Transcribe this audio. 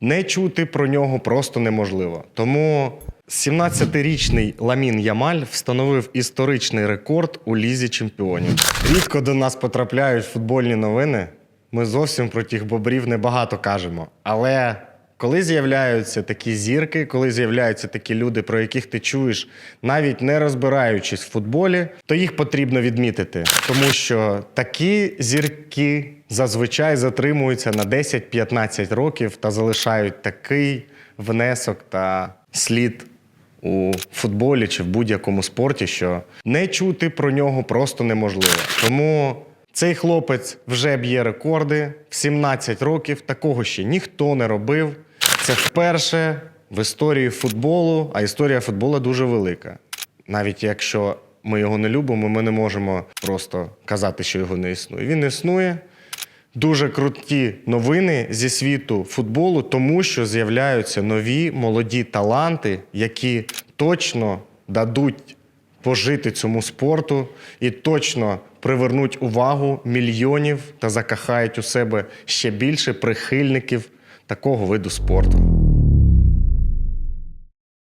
Не чути про нього просто неможливо. Тому 17-річний Ламін Ямаль встановив історичний рекорд у лізі чемпіонів. Рідко до нас потрапляють футбольні новини. Ми зовсім про тих бобрів небагато кажемо. Але коли з'являються такі зірки, коли з'являються такі люди, про яких ти чуєш, навіть не розбираючись в футболі, то їх потрібно відмітити, тому що такі зірки зазвичай затримуються на 10-15 років та залишають такий внесок та слід у футболі чи в будь-якому спорті, що не чути про нього просто неможливо. Тому цей хлопець вже б'є рекорди в 17 років. Такого ще ніхто не робив. Це вперше в історії футболу, а історія футболу дуже велика. Навіть якщо ми його не любимо, ми не можемо просто казати, що його не існує. Він існує. Дуже круті новини зі світу футболу, тому що з'являються нові молоді таланти, які точно дадуть пожити цьому спорту і точно привернуть увагу мільйонів та закахають у себе ще більше прихильників такого виду спорту.